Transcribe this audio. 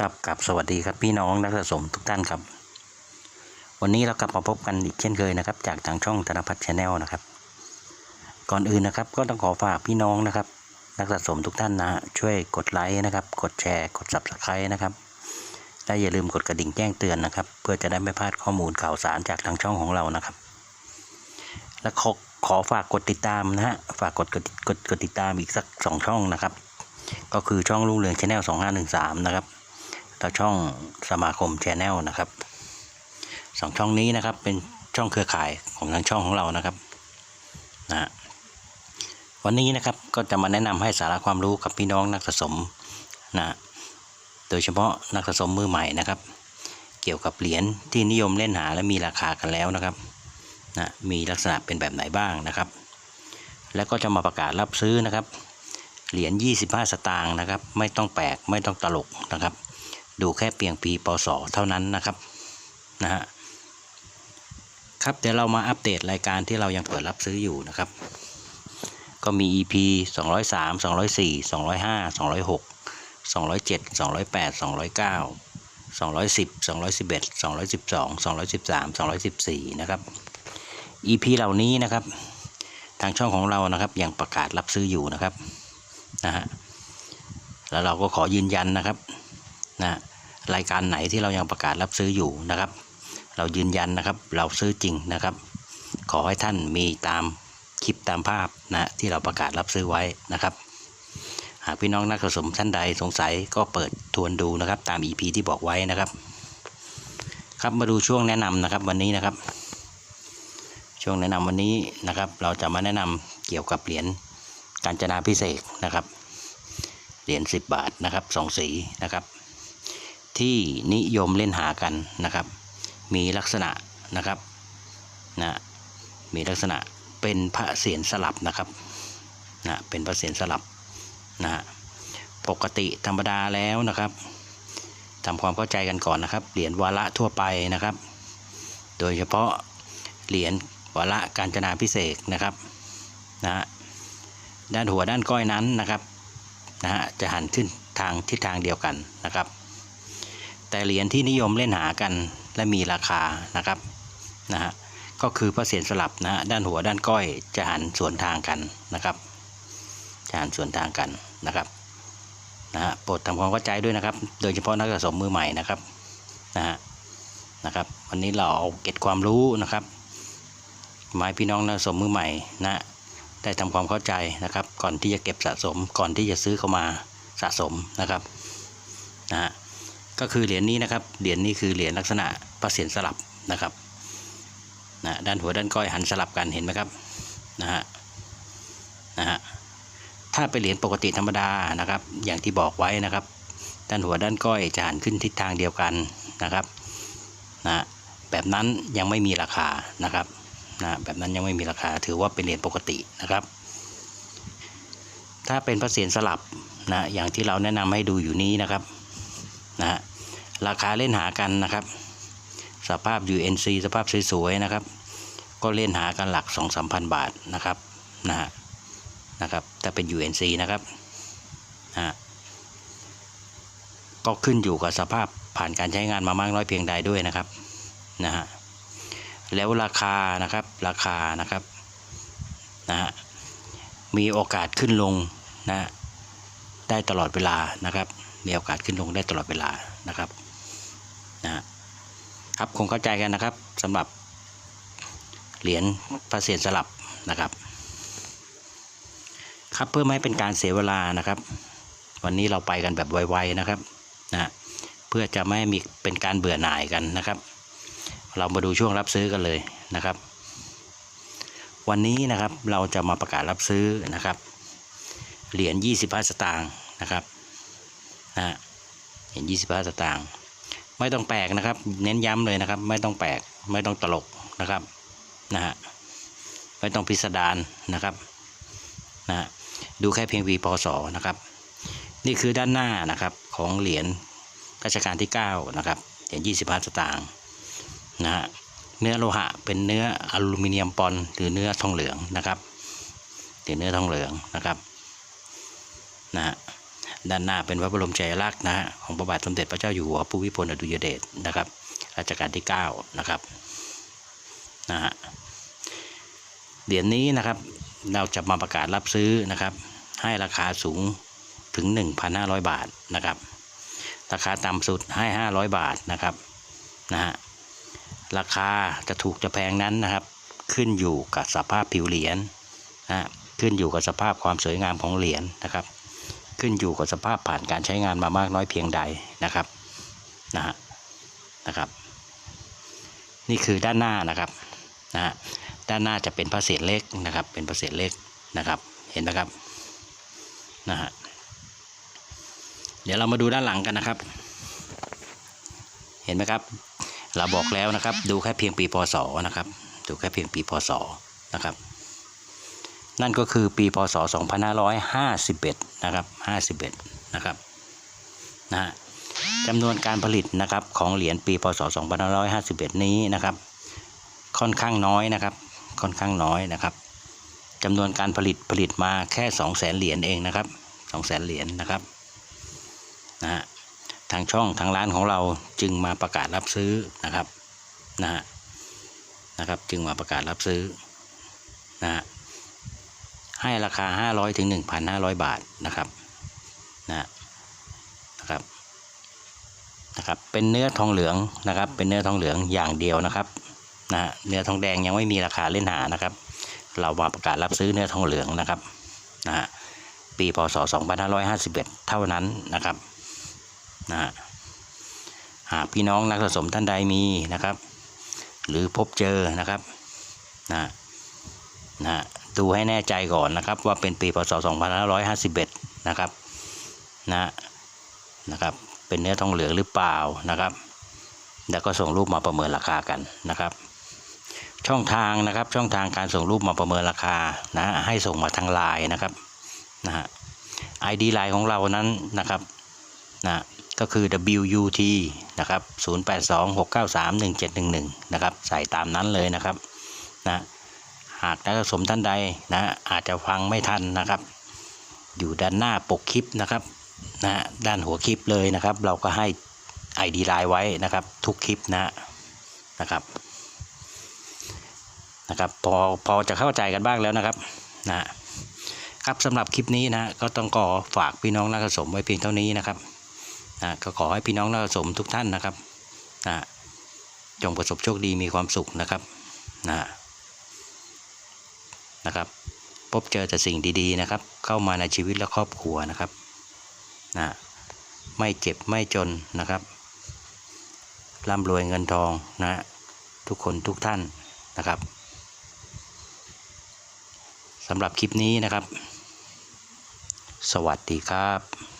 ครับกับสวัสดีครับพี่น้องนักสะสมทุกท่านครับ วันนี้เรากลับมาพบกันอีกเช่นเคยนะครับ จากทางช่องธนพัฒน์ชาแนลนะครับ ก่อนอื่นนะครับ ก็ต้องขอฝากพี่น้องนะครับ นักสะสมทุกท่านนะฮะช่วยกดไลค์นะครับ กดแชร์ กด subscribe นะครับและอย่าลืมกดกระดิ่งแจ้งเตือนนะครับ เพื่อจะได้ไม่พลาดข้อมูลข่าวสารจากทางช่องของเรานะครับ และขอขอฝากกดติดตามนะฮะฝากกดกดกดกดติดตามอีกสักสองช่องนะครับ ก็คือช่องรุ่งเรืองชาแนลสองห้าหนึ่งสามนะครับ แล้วช่องสมาคมแชแนลนะครับสองช่องนี้นะครับเป็นช่องเครือข่ายของทางช่องของเรานะครับนะวันนี้นะครับก็จะมาแนะนำให้สาระความรู้กับพี่น้องนักสะสมนะโดยเฉพาะนักสะสมมือใหม่นะครับ เกี่ยวกับเหรียญที่นิยมเล่นหาและมีราคากันแล้วนะครับนะมีลักษณะเป็นแบบไหนบ้างนะครับ แล้วก็จะมาประกาศรับซื้อนะครับ เหรียญ25 สตางค์นะครับ ไม่ต้องแปลกไม่ต้องตลกนะครับ ดูแค่เพียงปีปศเท่านั้นนะครับนะฮะครับเดี๋ยวเรามาอัปเดตรายการที่เรายังเปิดรับซื้ออยู่นะครับ ก็มี EP 203 204 205 206 207 208 209 210 211 212 213 214 นะครับ EP เหล่านี้นะครับ ทางช่องของเรานะครับยังประกาศรับซื้ออยู่นะครับนะฮะแล้วเราก็ขอยืนยันนะครับนะ รายการไหนที่เรายังประกาศรับซื้ออยู่นะครับ เรายืนยันนะครับเราซื้อจริงนะครับ ขอให้ท่านมีตามคลิปตามภาพนะที่เราประกาศรับซื้อไว้นะครับ หากพี่น้องนักสะสมท่านใดสงสัยก็เปิดทวนดูนะครับ ตาม EP ที่บอกไว้นะครับ ครับมาดูช่วงแนะนำนะครับวันนี้นะครับ ช่วงแนะนำวันนี้นะครับ เราจะมาแนะนำเกี่ยวกับเหรียญกาญจนาพิเศษนะครับเหรียญ10 บาทนะครับสองสีนะครับ ที่นิยมเล่นหากันนะครับ มีลักษณะนะครับนะมีลักษณะเป็นพระเศียรสลับนะครับนะเป็นพระเศียรสลับนะฮะปกติธรรมดาแล้วนะครับทำความเข้าใจกันก่อนนะครับ เหรียญวาระทั่วไปนะครับ โดยเฉพาะเหรียญวาระการจนาพิเศษนะครับนะฮะด้านหัวด้านก้อยนั้นนะครับนะฮะจะหันขึ้นทางทิศทางเดียวกันนะครับ แต่เหรียญที่นิยมเล่นหากันและมีราคานะครับนะฮะก็คือพระเศียรสลับนะฮะด้านหัวด้านก้อยจะหันสวนทางกันนะครับจะหันสวนทางกันนะครับนะฮะโปรดทำความเข้าใจด้วยนะครับ โดยเฉพาะนักสะสมมือใหม่นะครับนะฮะนะครับ วันนี้เราเอาเก็บความรู้นะครับหมายพี่น้องนักสะสมมือใหม่นะได้ทำความเข้าใจนะครับ ก่อนที่จะเก็บสะสมก่อนที่จะซื้อเข้ามาสะสมนะครับนะฮะ ก็คือเหรียญนี้นะครับ เหรียญนี้คือเหรียญลักษณะพระเศียรสลับนะครับนะด้านหัวด้านก้อยหันสลับกันเห็นไหมครับนะฮะนะฮะถ้าเป็นเหรียญปกติธรรมดานะครับ อย่างที่บอกไว้นะครับ ด้านหัวด้านก้อยจะหันขึ้นทิศทางเดียวกันนะครับนะแบบนั้นยังไม่มีราคานะครับนะแบบนั้นยังไม่มีราคาถือว่าเป็นเหรียญปกตินะครับ ถ้าเป็นพระเศียรสลับนะอย่างที่เราแนะนำให้ดูอยู่นี้นะครับนะฮะ ราคาเล่นหากันนะครับ สภาพ UNC สภาพสวยๆนะครับ ก็เล่นหากันหลัก 2 3 0 0 0 บาทนะครับนะฮะนะครับถ้าเป็น UNC นะครับนะฮะก็ขึ้นอยู่กับสภาพผ่านการใช้งานมามากน้อยเพียงใดด้วยนะครับนะฮะแล้วราคานะครับราคานะครับนะฮะมีโอกาสขึ้นลงนะได้ตลอดเวลานะครับ มีโอกาสขึ้นลงได้ตลอดเวลานะครับ นะครับคงเข้าใจกันนะครับสำหรับเหรียญพระเศียรสลับนะครับ ครับเพื่อไม่ให้เป็นการเสียเวลานะครับ วันนี้เราไปกันแบบไวๆนะครับนะเพื่อจะไม่ให้มีเป็นการเบื่อหน่ายกันนะครับ เรามาดูช่วงรับซื้อกันเลยนะครับ วันนี้นะครับเราจะมาประกาศรับซื้อนะครับ เหรียญ25 สตางค์นะครับนะฮะเหรียญ25 สตางค์ ไม่ต้องแปลกนะครับ เน้นย้ำเลยนะครับ ไม่ต้องแปลกไม่ต้องตลกนะครับนะฮะไม่ต้องพิสดารนะครับนะฮะดูแค่เพียงวีพศนะครับ นี่คือด้านหน้านะครับของเหรียญรัชกาลที่9นะครับเหรียญ25สตางค์นะฮะเนื้อโลหะเป็นเนื้ออลูมิเนียมปอนหรือเนื้อทองเหลืองนะครับหรือเนื้อทองเหลืองนะครับนะฮะ ด้านหน้าเป็นพระบรมฉายลักษณ์นะฮะของพระบาทสมเด็จพระเจ้าอยู่หัวภูมิพลอดุลยเดชนะครับรัชกาลที่ 9 นะครับนะฮะเหรียญนี้นะครับเราจะมาประกาศรับซื้อนะครับ ให้ราคาสูงถึง 1,500 บาทนะครับ ราคาต่ำสุดให้ 500 บาทนะครับนะฮะราคาจะถูกจะแพงนั้นนะครับ ขึ้นอยู่กับสภาพผิวเหรียญนะฮะขึ้นอยู่กับสภาพความสวยงามของเหรียญนะครับ ขึ้นอยู่กับสภาพผ่านการใช้งานมามากน้อยเพียงใดนะครับนะฮะนะครับ นี่คือด้านหน้านะครับนะฮะด้านหน้าจะเป็นพระเศษเล็กนะครับ เป็นพระเศษเล็กนะครับ เห็นไหมครับนะฮะเดี๋ยวเรามาดูด้านหลังกันนะครับ เห็นไหมครับ เราบอกแล้วนะครับ ดูแค่เพียงปีพศนะครับ ดูแค่เพียงปีพศนะครับ นั่นก็คือปีพศ 2551 นะครับ 51 นะครับ นะฮะจำนวนการผลิตนะครับของเหรียญปีพศ 2551 นี้นะครับ ค่อนข้างน้อยนะครับ ค่อนข้างน้อยนะครับจำนวนการผลิตผลิตมาแค่ 200,000เหรียญเองนะครับ 200,000เหรียญนะครับ นะฮะ ทางช่องทางร้านของเราจึงมาประกาศรับซื้อนะครับ นะฮะ นะครับ จึงมาประกาศรับซื้อ นะฮะ ให้ราคา 500ถึง1,500 บาทนะครับนะนะครับนะครับ เป็นเนื้อทองเหลืองนะครับ เป็นเนื้อทองเหลืองอย่างเดียวนะครับนะฮะเนื้อทองแดงยังไม่มีราคาเล่นหานะครับ เรามาประกาศรับซื้อเนื้อทองเหลืองนะครับนะฮะปีพศ 2551 เท่านั้นนะครับนะฮะหากพี่น้องนักสะสมท่านใดมีนะครับ หรือพบเจอนะครับนะนะ ดูให้แน่ใจก่อนนะครับ ว่าเป็นปีพศ 2551 นะครับนะนะครับ เป็นเนื้อทองเหลืองหรือเปล่านะครับ แล้วก็ส่งรูปมาประเมินราคากันนะครับ ช่องทางนะครับช่องทางการส่งรูปมาประเมินราคานะให้ส่งมาทางไลน์นะครับนะฮะ ID ไลน์ของเรานั้นนะครับนะก็คือ WUT นะครับ 0826931711 นะครับ ใส่ตามนั้นเลยนะครับ นะ หากนักสมท่านใดนะอาจจะฟังไม่ทันนะครับ อยู่ด้านหน้าปกคลิปนะครับนะด้านหัวคลิปเลยนะครับ เราก็ให้ ID ไลน์ไว้นะครับทุกคลิปนะนะครับนะครับพอพอจะเข้าใจกันบ้างแล้วนะครับนะครับสำหรับคลิปนี้นะก็ต้องขอฝากพี่น้องนักสมไว้เพียงเท่านี้นะครับนะก็ขอให้พี่น้องนักสมทุกท่านนะครับนะจงประสบโชคดีมีความสุขนะครับนะ นะครับ พบเจอแต่สิ่งดีๆนะครับ เข้ามาในชีวิตและครอบครัวนะครับนะไม่เจ็บไม่จนนะครับร่ำรวยเงินทองนะทุกคนทุกท่านนะครับสำหรับคลิปนี้นะครับ สวัสดีครับ